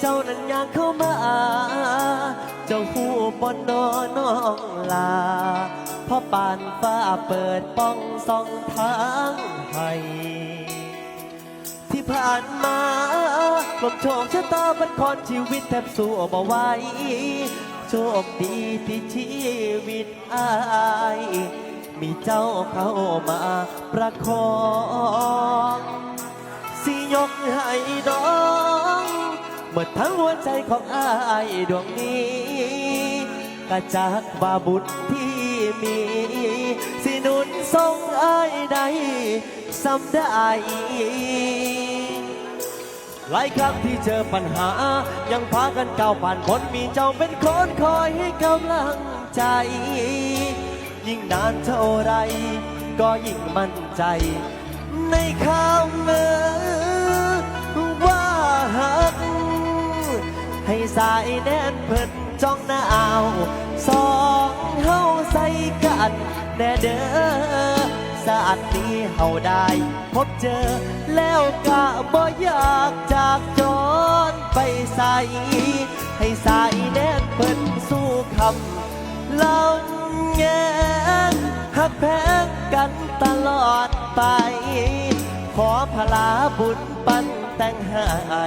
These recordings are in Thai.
เจ้านั้นยากเข้ามา เจ้าหูบนนอนน้องลาพราะปานฟ้าเปิดป้องสองทางให้ที่ผ่านมาลมโชคชะตาบันคอนชีวิตแทบสู้บ่ไหวโชคดีที่ชีวิตอายมีเจ้าเข้ามาประคอง สิยกให้น้อง เมื่อทั้งหัวใจของอายดวงนี้กระจากว่าบุญที่มี สิหนุนทรงอายได้สำได้หลายครั้งที่เจอปัญหา ยังพากันก้าวผ่านพ้นมีเจ้าเป็นคนคอยให้กำลังใจ ยิ่งนานเท่าไร ก็ยิ่งมั่นใจ ในคำเมื่อ ให้สายแน่นเพิ่นจ้องหน้าเอาสองเฮาใส่กันแน่เด้อสาดนี้เฮาได้ พบเจอแล้วกะบ่อยากจากจรไปใส่ให้สายแน่นเพิ่นสู้คำลำแงงหักแพงกันตลอดไป ขอพลาบุญปันแต่งให้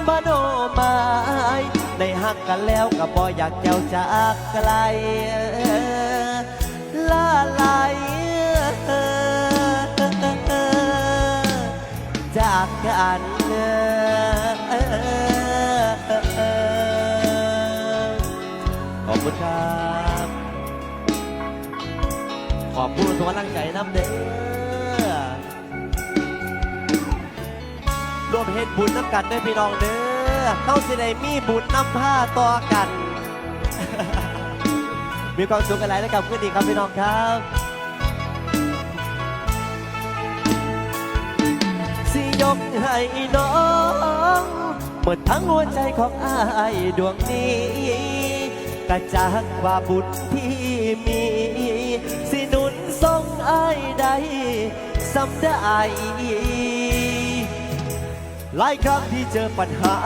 งมโนมายได้หักกันแล้วก็บ่อยากเจ้าจากไกลลาลายจากกันขอบคุณครับ ขอบคุณทุกกำลังใจน้ำเด้อ รวมเฮ็ดบุญน้ำกันด้อพี่น้องเด้อเข้าสิได้มีบุญน้ำผ้าต่อกัน มีความสุขกันหลายนะครับขึ้นดีครับพี่น้องครับ สิยกให้น้องหมดทั้งหัวใจของอายดวงนี้กระจากว่าบุญที่มี สิหนุนทรงอายได้สำได้ หลายครั้งที่เจอปัญหา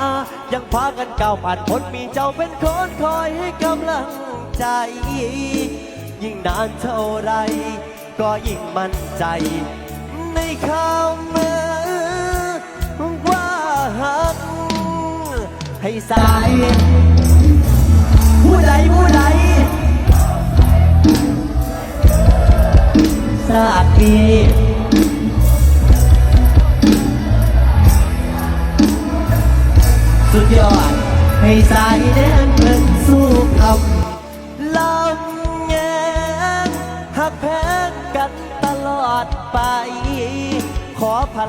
ยังพากันก้าวผ่านพ้นมีเจ้าเป็นคนคอยให้กำลังใจ ยิ่งนานเท่าไร ก็ยิ่งมั่นใจ ในคำว่าหักให้สาย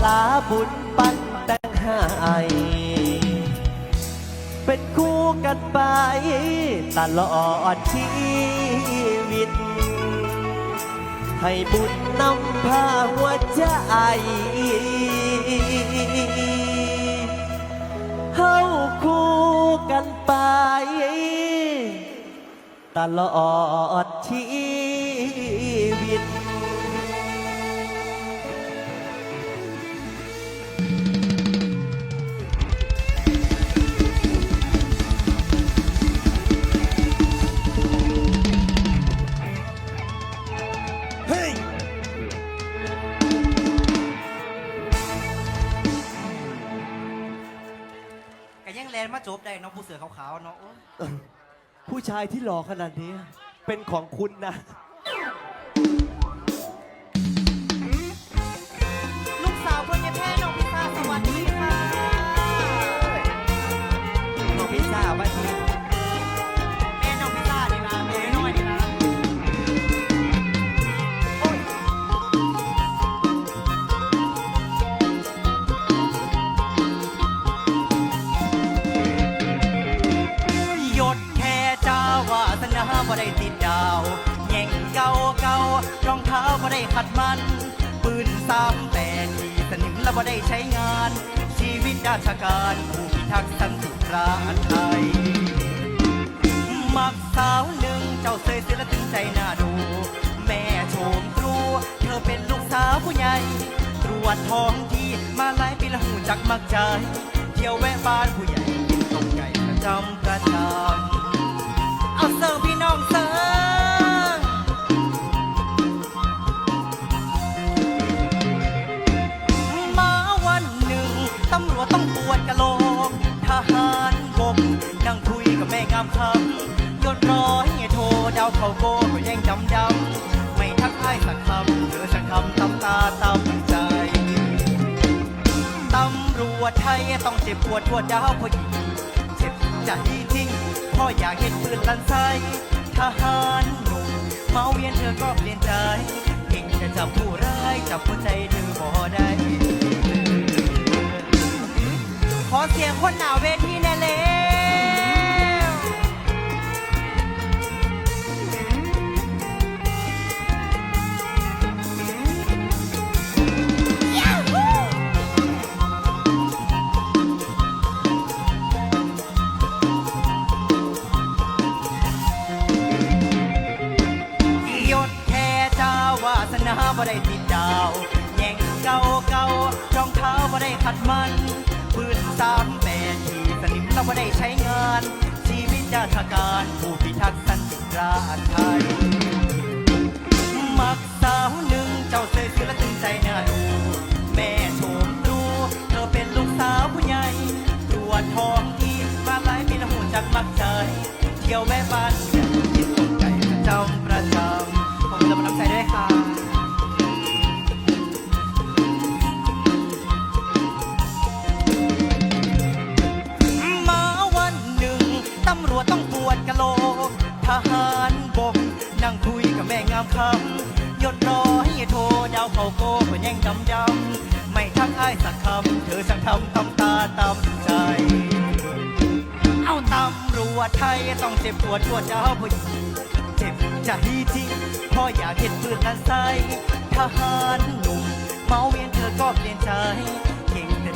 ลาบุญปันแต่งให้เป็นคู่กันไป ตลอดชีวิต ให้บุญนำพาหัวใจเข้าคู่กันไป ตลอดชีวิต ผู้เสือขาวๆเนาะโอ้ยผู้ชายที่หล่อขนาดนี้ เป็นของคุณนะ ท้าบ่ได้ขัดมัน ปืนสามแปดที่สนิมและบ่ได้ใช้งาน ชีวิตราชการผู้พิทักษ์สันติราษฎร์ไทย มักสาวหนึ่งเจ้าเสยเสียและถึงใจน่าดู แม่โฉมตรู เธอเป็นลูกสาวผู้ใหญ่ ตรวจท้องที่มาหลายปีละหูจักมักใจ เที่ยวแวะบ้านผู้ใหญ่กินต้มไก่ประจำประจำเอาเสิร์ฟาวเขาโก้ก็แย่งดำดำไม่ทักทายสักคำเธอสักคำตำตาตำใจตำรวจไทยต้องเจ็บปวดทั่วดาวผู้หญิงเจ็บใจจริงพ่ออยากเห็นปืนลันไส้ทหารหนุ่มเมาเวียนเธอก็เปลี่ยนใจเก่งจะจับผู้ร้ายจับหัวใจเธอบ่ได้ขอเสียงคนหนาวเวท มันปืนสามแปดที่สนิมเราบ่ได้ใช้งาน ชีวิตราชการผู้พิทักษ์สันติราษฎร์ไทย มักสาวหนึ่งเจ้าเสยเสียและตึงใจน่าดูแม่โฉมตรูเธอเป็นลูกสาวผู้ใหญ่ตรวจทองที่มาหลายปีละหูจักมักใจเที่ยวแม่บ้าำรวจต้องปวดกะโหลกทหารบกนั่งคุยกับแม่งามคำยศร้อยโทดาวเขาโก้ก็แย่งดำดำไม่ทักอ้ายสักคำเธอสั่งทำตำตาตำใจ เอาตำรวจไทยต้องเจ็บปวดทั่วเจ้าผู้เจ็บใจจริงพ่ออยากเห็นปืนนั้นใส่ทหารหนุ่มเมาเวียนเธอก็เปลี่ยนใจ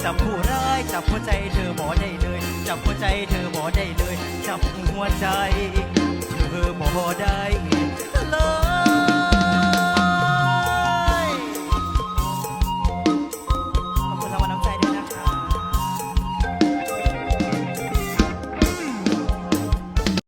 จับผู้ร้ายจับหัวใจเธอบ่ได้เลย จับหัวใจเธอบ่ได้เลย จับหัวใจเธอบ่ได้